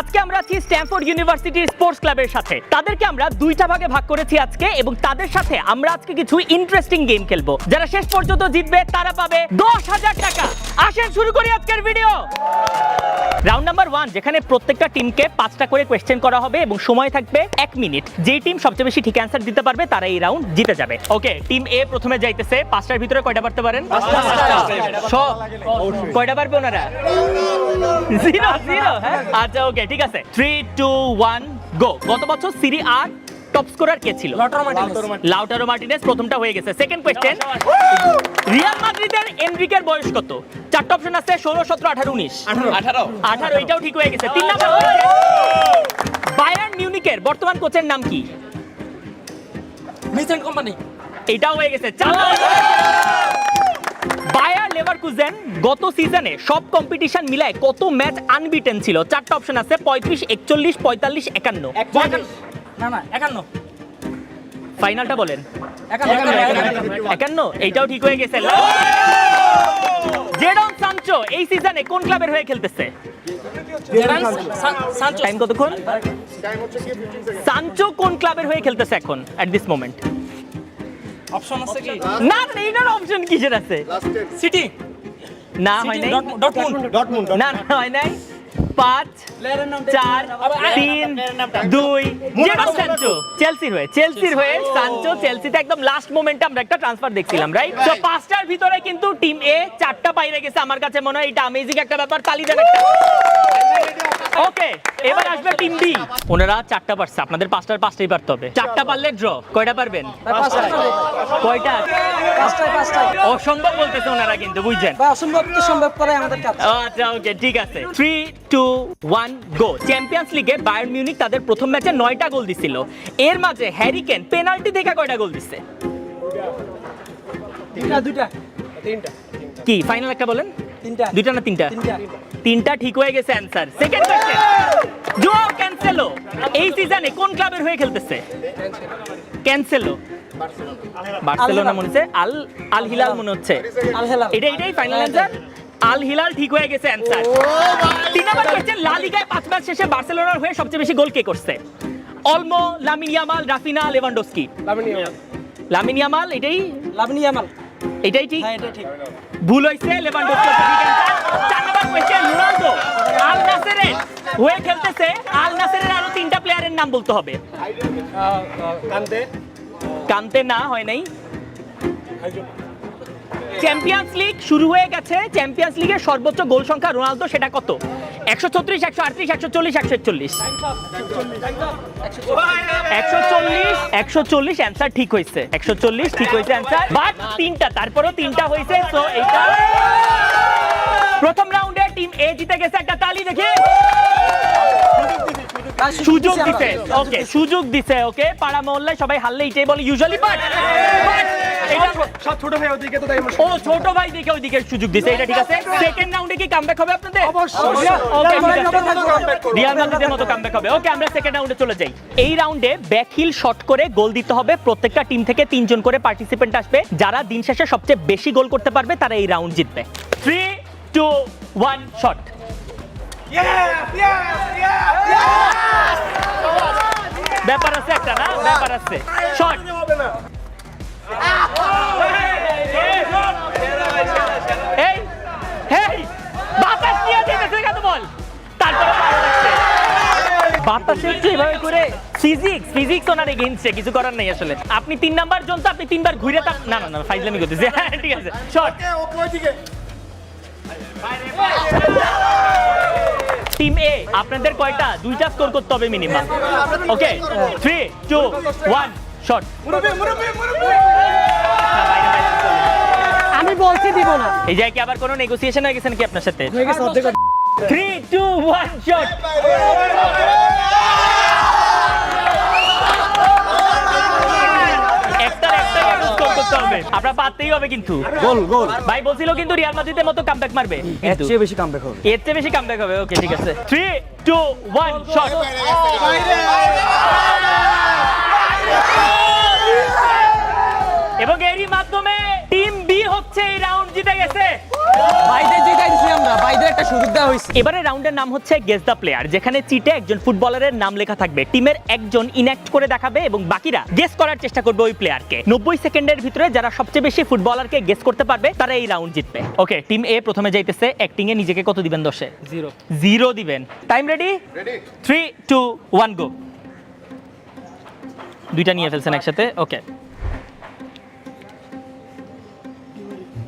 আজকে আমরা আছি স্ট্যানফোর্ড ইউনিভার্সিটির স্পোর্টস ক্লাবের সাথে। তাদেরকে আমরা দুইটা ভাগে ভাগ করেছি আজকে এবং তাদের সাথে আমরা আজকে কিছু ইন্টারেস্টিং গেম খেলব। যারা শেষ পর্যন্ত জিতবে তারা পাবে দশ হাজার টাকা। আসেন শুরু করি আজকের ভিডিও রাউন্ড নাম্বার ওয়ান যেখানে প্রত্যেকটা টিমকে পাঁচটা করে কোয়েশ্চেন করা হবে এবং সময় থাকবে এক মিনিট যেই টিম সবচেয়ে বেশি ঠিক অ্যান্সার দিতে পারবে তারা এই রাউন্ড জিতে যাবে। ওকে টিম এ প্রথমে যাইতেছে। পাঁচটার ভিতরে কয়টা পারতে পারেন? সব কয়টা পারবে ওনারা? জিরো জিরো হ্যাঁ? আচ্ছা ওকে ঠিক আছে? থ্রি টু ওয়ান গো গত বছর সিরি আর টপ স্কোরার কে ছিল? লাউটারো মার্টিনেস প্রথমটা হয়ে গেছে। সেকেন্ড কোয়েশ্চেন রিয়াল মাদ্রিদের এনরিকের বয়স কত? চারটা অপশন আছে ষোলো সতেরো আঠারো উনিশ। আঠারো। আঠারো। এটাও ঠিক হয়ে গেছে। তিন নাম্বার বায়ার্ন মিউনিকের বর্তমান কোচের নাম কি? কোম্পানি এটাও হয়ে গেছে। চার বায়ার লেভারকুজেন গত সিজনে সব কম্পিটিশন মিলায় কত ম্যাচ আনবিটেন ছিল? চারটা অপশন আছে পঁয়ত্রিশ একচল্লিশ পঁয়তাল্লিশ একান্ন। না না একান্ন। ফাইনালটা বলেন। একান্ন এইটাও ঠিক হয়ে গেছে। জেডন সানচো এই সিজনে কোন ক্লাবের হয়ে খেলতেছে? সানচো কোন ক্লাবের হয়ে খেলতেছে এখন এট দিস মোমেন্ট অপশন আছে কি? না না এটার অপশন কিসের আছে? সিটি না হয় নাই। ডটমুন্ড না না হয় নাই। পাঁচ চার তিন দুই চেলসির হয়ে চেলসির হয়ে সানচো চেলসিতে একদম লাস্ট মোমেন্টে আমরা একটা ট্রান্সফার দেখছিলাম রাইট তো পাঁচটার ভিতরে কিন্তু টিম এ চারটা বাইরে গেছে আমার কাছে মনে হয়। এটা অ্যামেজিং একটা ব্যাপার তালি দেন একটা। ওকে এবার আসবে টিম বি ওনারা চারটা পারছে আপনাদের পাঁচটার পাঁচটাই পারতে হবে। চারটা পারলে ড্র কয়টা পারবেন? কয়টা? অসম্ভব বলতেছে ওনারা কিন্তু বুঝছেন? বা সম্ভব করে আমাদের আচ্ছা ওকে ঠিক আছে। Three two one go champions লিগে বায়ার্ন মিউনিক তাদের প্রথম ম্যাচে নয়টা গোল দিছিল। এর মাঝে হ্যারিকেন পেনাল্টি থেকে কয়টা গোল দিচ্ছে কি ফাইনাল একটা বলেন? দুইটা না তিনটা? তিনটা। তিনটা ঠিক হয়ে গেছে answer second question João Cancelo এই সিজনে কোন ক্লাবের হয়ে খেলতেছে? ক্যান্সেলো বার্সেলোনা মনে হচ্ছে? আল আল হিলাল মনে হচ্ছে। এটা এটাই ফাইনাল অ্যান্সার আল হিলাল ঠিক হয়ে গেছে অ্যান্সার তিন লা লিগায় পাঁচ ম্যাচ শেষে বার্সেলোনার হয়ে সবচেয়ে বেশি গোল কে করছে? Olmo Lamine Yamal Raphinha Lewandowski Lamine Yamal. এটাই? লাভনি আমাল এটাই ঠিক? হ্যাঁ ভুল হয়েছে লেভানডোস্কি। চার নম্বর কোয়েশ্চেন রোনালদো। আল নাসেরের হয়ে খেলতেছে। আল নাসেরের আরও তিনটা প্লেয়ারের নাম বলতে হবে। কান্তে না হয় নাই। চ্যাম্পিয়ন্স লিগ শুরু হয়ে গেছে। চ্যাম্পিয়ন্স লিগের সর্বোচ্চ গোল সংখ্যা রোনালদো সেটা কত? একশো ছত্রিশ, একশো একশো চল্লিশ, একশো একশো চল্লিশ একশো চল্লিশ অ্যান্সার ঠিক হয়েছে একশো চল্লিশ ঠিক হয়েছে অ্যান্সার বাট তিনটা, তারপরেও তিনটা হয়েছে প্রথম রাউন্ডে টিম এ জিতে গেছে, একটা তালি দেখি সুযোগ। দিছে ওকে সুযোগ দিছে ওকে পাড়া মহল্লায় সবাই হারলে এটাই বলে ইউজুয়ালি বাট সব ছোট ভাই ওদিকে তো তাই ও ছোট ভাই দেখে ওইদিকে সুযোগ দিছে এটা ঠিক আছে? সেকেন্ড রাউন্ডে কি কামব্যাক হবে আপনাদের? অবশ্যই। রিয়াল মাদ্রিদের মতো কামব্যাক হবে। ওকে আমরা সেকেন্ড রাউন্ডে চলে যাই। এই রাউন্ডে ব্যাকহিল শট করে গোল দিতে হবে প্রত্যেকটা টিম থেকে তিনজন করে পার্টিসিপেন্ট আসবে। যারা দিন শেষে সবচেয়ে বেশি গোল করতে পারবে তারা এই রাউন্ড জিতবে। থ্রি টু ওয়ান শট ব্যাপার আছে একটা না? ব্যাপার আছে। শট হেই বাতাস নিয়ে যেতেছে কেন বল? তারপরে বাতাসে একটু এভাবে করে ফিজিক্স ফিজিক্স ওনার এগেইনস্টে কিছু করার নেই আসলে। আপনি তিন নাম্বার জন তো আপনি তিনবার ঘুরে তাক না না না ফাইজলামি করতেছে। হ্যাঁ ঠিক আছে শর্ট টিম এ আপনাদের কয়টা? দুইটা স্কোর করতে হবে minimum okay three two one short আমি বলছি দিব না। এই জায়গায় কি আবার কোনো নেগোসিয়েশন হয়ে গেছে নাকি আপনার সাথে? হয়ে গেছে অর্ধেক থ্রি টু ওয়ান শট হবে। আপনার পারতেই হবে কিন্তু। গোল গোল ভাই বলছিল কিন্তু রিয়াল মাদ্রিদের মতো কামব্যাক মারবে। এর চেয়ে বেশি কামব্যাক হবে। এর চেয়ে বেশি কামব্যাক হবে। ওকে ঠিক আছে। থ্রি টু ওয়ান শট এবং এরই মাধ্যমে জিতে গেছে। বাইরে জিতাই আমরা বাইদের একটা সুযোগ দেওয়া হয়েছে। এবারে রাউন্ডের নাম হচ্ছে গেস দ্য প্লেয়ার যেখানে চিটে একজন ফুটবলারের নাম লেখা থাকবে। টিমের একজন ইনঅ্যাক্ট করে দেখাবে এবং বাকিরা গেস করার চেষ্টা করবে ওই প্লেয়ারকে নব্বই সেকেন্ডের ভিতরে যারা সবচেয়ে বেশি ফুটবলারকে গেস করতে পারবে তারা এই রাউন্ড জিতবে। ওকে টিম এ প্রথমে যাইতেছে অ্যাক্টিং এ নিজেকে কত দিবেন দশে? জিরো জিরো দিবেন। Time ready three two one go দুইটা নিয়ে ফেলছেন একসাথে ওকে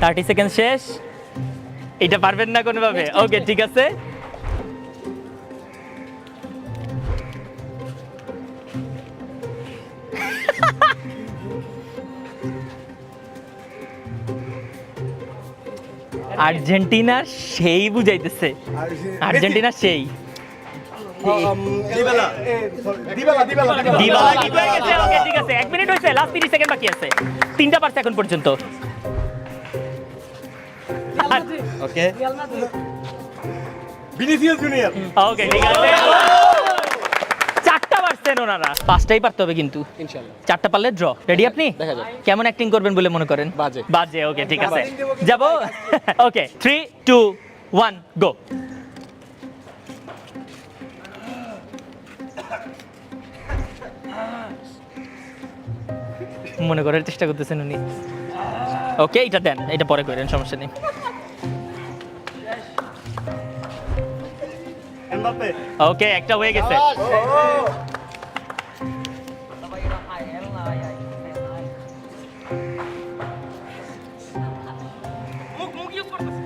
থার্টি সেকেন্ড শেষ। এটা পারবেন না কোনোভাবে। ওকে ঠিক আছে। আর্জেন্টিনা সেই বুঝাইতেছে। আর্জেন্টিনা। সেই। ঠিক আছে এক মিনিট হয়েছে লাস্ট তিরিশ সেকেন্ড বাকি আছে। তিনটা পারছে এখন পর্যন্ত। Okay. Vinicius Junior. ওকে ঠিক আছে। চারটা পারছেন ওনারা। পাঁচটাই পারতে হবে কিন্তু। ইনশাল্লাহ চারটা পারলে ড্র রেডি আপনি? দেখা যাক। কেমন অ্যাক্টিং করবেন বলে মনে করেন? বাজে। বাজে ওকে ঠিক আছে। যাব? Okay three two one go মনে করার চেষ্টা করতেছেন উনি। ওকে এটা দেন এটা পরে করেন সমস্যা নেই। ওকে একটা হয়ে গেছে।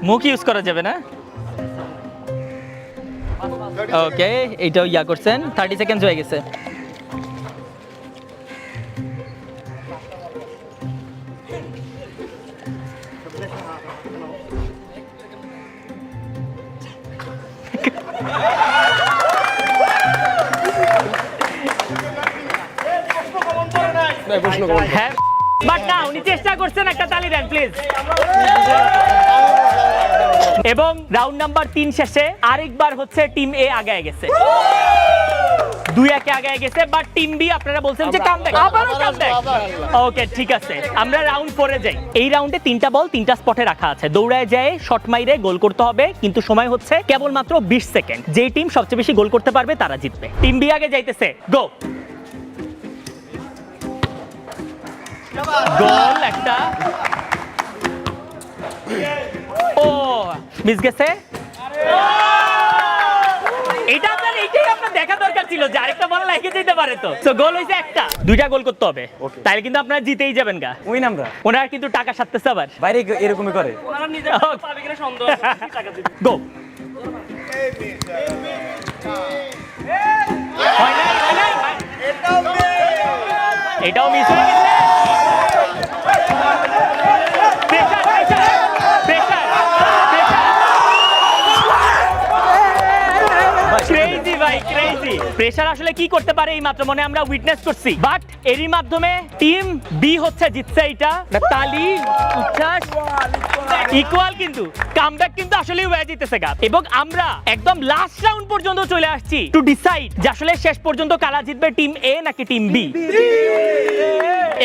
মুখ ইউজ করা যাবে না? ওকে এইটাও ইয়া করছেন থার্টি সেকেন্ডস হয়ে গেছে। হ্যাঁ বাট না উনি চেষ্টা করছেন একটা তালি দেন প্লিজ এবং রাউন্ড নাম্বার তিন শেষে আরেকবার হচ্ছে টিম এ আগায় গেছে। দুই একে আগায় গেছে বাট টিম বি আপনারা বলছেন যে কাম ব্যাক আবারও কাম ব্যাক ওকে ঠিক আছে। আমরা রাউন্ড ফোরে যাই। এই রাউন্ডে তিনটা বল তিনটা স্পটে রাখা আছে। দৌড়ায় যায় শট মাইরে গোল করতে হবে কিন্তু সময় হচ্ছে কেবলমাত্র বিশ সেকেন্ড যেই টিম সবচেয়ে বেশি গোল করতে পারবে তারা জিতবে। টিম বি আগে যাইতেছে। গো গোল একটা। ও মিস গেছে? এটা আপনার এইটাই আপনার দেখা দরকার ছিল যে আরেকটা বল লাগে যেতে পারে তো। তো গোল হইছে একটা। দুইটা গোল করতে হবে। তাইলে কিন্তু আপনারা জিতেই যাবেন গা। উইন আমরা। ওনারা কিন্তু টাকা সারতেছে আবার। বাইরে এরকমই করে। গো হয় নাই, হয় নাই, হয়- এটাও মিস হয়ে গেছে। ক্রেজি ভাই ক্রেজি প্রেসার আসলে কি করতে পারে এই মাত্র মনে আমরা উইটনেস করছি। বাট এরই মাধ্যমে টিম বি হচ্ছে জিতছে এটা তালি উচ্ছ্বাস ইকুয়াল কিন্তু। কামব্যাক কিন্তু আসলেই হয়ে জিতেছে গা। এবং আমরা একদম লাস্ট রাউন্ড পর্যন্ত চলে আসছি টু ডিসাইড যে আসলে শেষ পর্যন্ত কারা জিতবে টিম এ নাকি টিম বি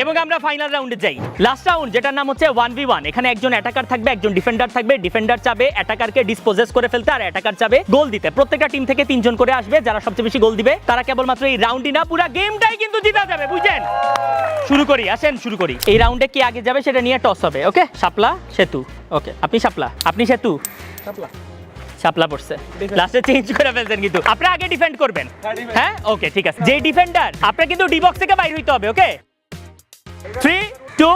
এবং আমরা ফাইনাল রাউন্ডে যাই। লাস্ট রাউন্ড যেটার নাম হচ্ছে ওয়ান ভি ওয়ান এখানে একজন অ্যাটাকার থাকবে একজন ডিফেন্ডার থাকবে ডিফেন্ডার চাবে অ্যাটাকারকে ডিসপোজেস করে ফেলতে আর অ্যাটাকার চাবে গোল দিতে। প্রত্যেকটা টিম থেকে তিনজন করে আসবে যারা সবচেয়ে বেশি গোল দিবে তারা কেবলমাত্র এই রাউন্ডই না পুরো গেমটাই কিন্তু জিতা যাবে বুঝছেন? শুরু করি আসেন শুরু করি। এই রাউন্ডে কে আগে যাবে সেটা নিয়ে টস হবে ওকে শাপলা সেতু ওকে আপনি শাপলা আপনি সেতু? শাপলা। পড়ছে। লাস্টে চেঞ্জ করে ফেলছেন কিন্তু। আপনি আগে ডিফেন্ড করবেন। হ্যাঁ ওকে ঠিক আছে। যে ডিফেন্ডার আপনার কিন্তু ডি বক্স থেকে বাইর হইতে হবে okay three two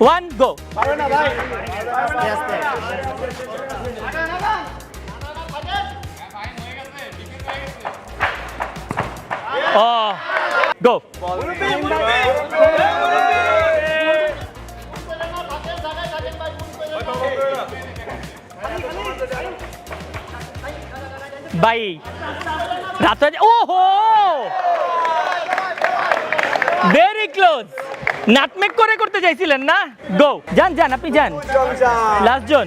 one go ও গো ভাই রাত হয়ে যা- ওহো ভেরি ক্লোজ নাটমেক করে করতে চাইছিলেন না? গো যান যান, আপনি যান। লাস্ট জন।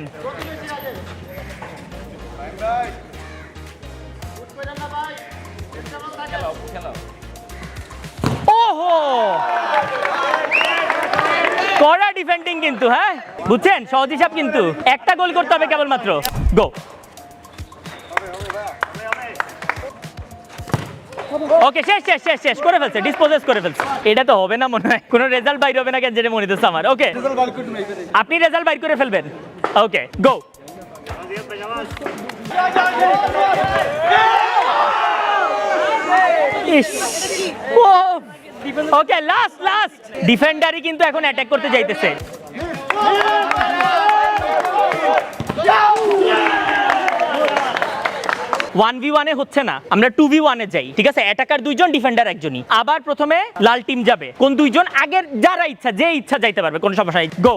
ওহো! কড়া ডিফেন্ডিং কিন্তু হ্যাঁ? বুঝছেন? সহজ হিসাব কিন্তু। একটা গোল করতে হবে কেবলমাত্র। গো ওকে শেষ শেষ শেষ শেষ করে ফেলছে ডিসপোজেস করে ফেলছে। এটা তো হবে না মনে হয় কোনো রেজাল্ট বাইর হবে না কেন যেটা মনে হচ্ছে আমার ওকে আপনি রেজাল্ট বাইর করে ফেলবেন ওকে গো ইস ওকে লাস্ট লাস্ট ডিফেন্ডারই কিন্তু এখন অ্যাটাক করতে যাইতেছে। ওয়ান ভি ওয়ানে হচ্ছে না, আমরা টু ভি ওয়ানে যাই, ঠিক আছে? অ্যাটাকার দুইজন ডিফেন্ডার একজনই। আবার প্রথমে লাল টিম যাবে। কোন দুইজন? আগের যারা ইচ্ছা, যে ইচ্ছা যাইতে পারবে, কোনো সমস্যা নেই গো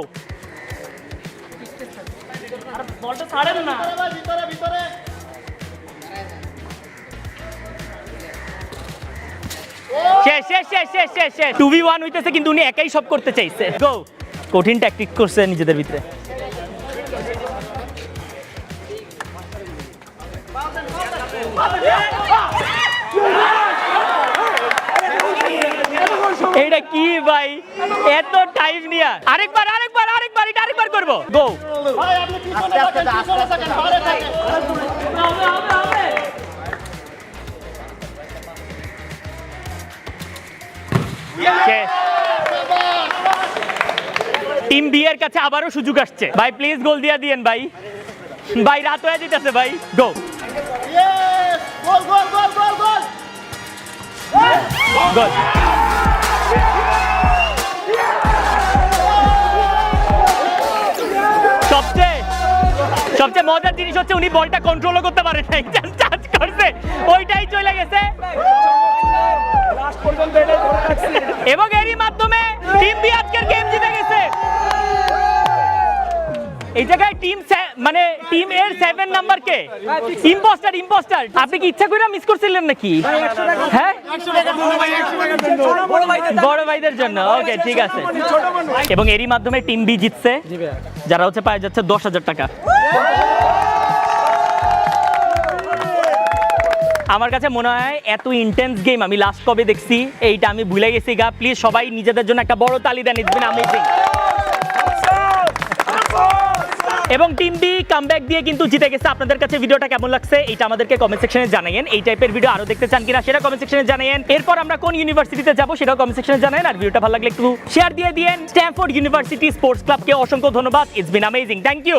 শেষ শেষ শেষ শেষ শেষ শেষ। টু ভি ওয়ান হইতেছে, কিন্তু উনি একাই সব করতে চাইছে গো কঠিন ট্যাকটিক করছে নিজেদের ভিতরে। এটা কি ভাই? এত টাইম নিয়া। আরেকবার আরেকবার আরেকবার এটা আরেকবার করব। গো টিম বি এর কাছে আবারও সুযোগ আসছে। ভাই প্লিজ গোল দিয়া দিয়েন ভাই। ভাই রাত হয়ে যেতেছে ভাই। গো গোল সবচেয়ে সবচেয়ে মজার জিনিস হচ্ছে উনি বলটা কন্ট্রোলও করতে পারেন নাই। চার্জ করছে। ওইটাই চলে গেছে। এবং এরই মাধ্যমে টিম বি আজকের গেম জিতে গেছে। এই জায়গায় টিম মানে টিম এর সেভেন নাম্বার কে? ইম্পোস্টার ইম্পোস্টার আপনি কি ইচ্ছা করে মিস করছিলেন নাকি? হ্যাঁ? বড় ভাইদের জন্য। ওকে ঠিক আছে। এবং এরই মাধ্যমে টিম বি জিতছে। যারা হচ্ছে পায়ে যাচ্ছে দশ হাজার টাকা। আমার কাছে মনে হয় এত ইন্টেন্স গেম আমি লাস্ট কবে দেখছি, এইটা আমি ভুলে গেছি গা। প্লিজ সবাই নিজেদের জন্য একটা বড় তালি দেন ইটস বিন অ্যামেজিং এবং টিম বি কামব্যাক দিয়ে কিন্তু জিতে গেছে। আপনাদের কাছে ভিডিওটা কেমন লাগছে? এটা আমাদেরকে কমেন্ট সেকশনে জানাইন এই টাইপের ভিডিও আরও দেখতে চান কিনা, সেটা কমেন্ট সেকশনে জানাইন এরপর আমরা কোন ইউনিভার্সিটিতে যাব সেটাও কমেন্ট সেকশনে জানাইন আর ভিডিওটা ভালো লাগলে একটু শেয়ার দিয়ে দিয়েন। স্ট্যানফোর্ড ইউনিভার্সিটি স্পোর্টস ক্লাবকে অসংখ্য ধন্যবাদ। It's been amazing thank you